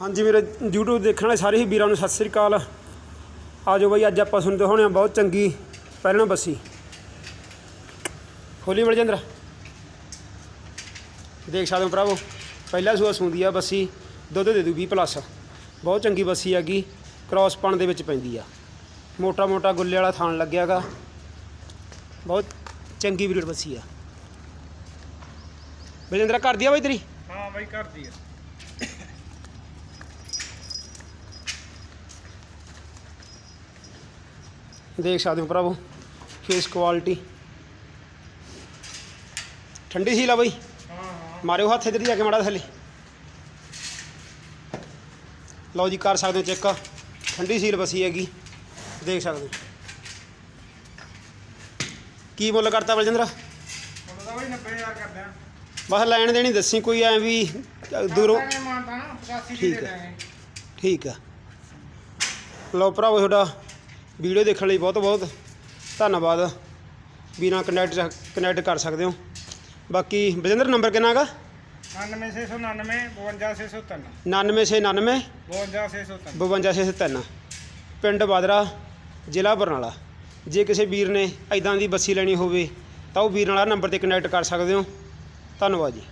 ਹਾਂਜੀ ਮੇਰੇ YouTube ਦੇਖਣ ਵਾਲੇ ਸਾਰੇ ਹੀ ਵੀਰਾਂ ਨੂੰ ਸਤਿ ਸ੍ਰੀ ਅਕਾਲ। ਆਜੋ ਬਾਈ, ਅੱਜ ਆਪਾਂ ਸੁਣਦੇ ਹੋਣੇ ਆ, ਬਹੁਤ ਚੰਗੀ ਪਹਿਲਾਂ ਬੱਸੀ। ਖੋਲੀ ਬਲਜਿੰਦਰ ਦੇਖ ਸਕਦੇ ਹੋ ਭਰਾਵੋ, ਪਹਿਲਾ ਸੂਆ ਸੁੰਦੀ ਆ ਬੱਸੀ, ਦੁੱਧ ਦੇ ਦੂ 20 ਪਲੱਸ ਬਹੁਤ ਚੰਗੀ ਬੱਸੀ ਹੈਗੀ ਕ੍ਰਾਸ ਪਣ ਦੇ ਵਿੱਚ ਪੈਂਦੀ ਆ। ਮੋਟਾ ਮੋਟਾ ਗੁੱਲੇ ਵਾਲਾ ਥਾਣ ਲੱਗਿਆਗਾ ਬਹੁਤ ਚੰਗੀ ਬਰੀਡ ਬੱਸੀ ਆ। ਬਲਜਿੰਦਰ ਕਰ ਆ ਬਾਈ ਤੇਰੀ? ਹਾਂ ਬਾਈ ਕਰਦੀ ਆ। ਦੇਖ ਸਕਦੇ ਹੋ ਭਰਾਵੋ ਫੇਸ ਕੁਆਲਿਟੀ ਠੰਡੀ ਸੀ ਲਾ ਬਈ। ਹਾਂ ਹਾਂ ਮਾਰਿਓ ਹੱਥ ਇਧਰ ਜਾ ਕੇ ਮਾੜਾ ਥੱਲੇ। ਲਓ ਜੀ ਕਰ ਸਕਦੇ ਹੋ ਚੈੱਕ ਠੰਡੀ ਸੀਲ ਬਸੀ ਹੈਗੀ। ਦੇਖ ਸਕਦੇ ਹੋ। ਕੀ ਮੁੱਲ ਕਰਤਾ ਬਲਜਿੰਦਰ? ਹੁਣ ਤਾਂ ਬਾਈ 90000 ਕਰਦੇ ਆ ਬਸ ਲੈਣ ਦੇਣੀ ਦੱਸੀ ਕੋਈ ਐ ਵੀ ਦੂਰੋਂ। ਮਾਨਤਾ ਨਾ 85 ਦੀ ਠੀਕ ਹੈ। ਠੀਕ ਆ ਲਓ ਭਰਾਵੋ ਤੁਹਾਡਾ ਵੀਡੀਓ ਦੇਖਣ ਲਈ ਬਹੁਤ ਬਹੁਤ ਧੰਨਵਾਦ। ਵੀਰਾਂ ਕਨੈਕਟ ਕਨੈਕਟ ਕਰ ਸਕਦੇ ਹੋ। ਬਾਕੀ ਬਲਜਿੰਦਰ ਨੰਬਰ ਕਿੰਨਾ ਹੈਗਾ? 99699 52603 99699 52603 52603 ਪਿੰਡ ਬਾਦਰਾ ਜ਼ਿਲ੍ਹਾ ਬਰਨਾਲਾ। ਜੇ ਕਿਸੇ ਵੀਰ ਨੇ ਐਦਾਂ ਦੀ ਬੱਸੀ ਲੈਣੀ ਹੋਵੇ ਤਾਂ ਉਹ ਵੀਰ ਨਾਲ ਨੰਬਰ ਤੇ ਕਨੈਕਟ ਕਰ ਸਕਦੇ ਹੋ। ਧੰਨਵਾਦ ਜੀ।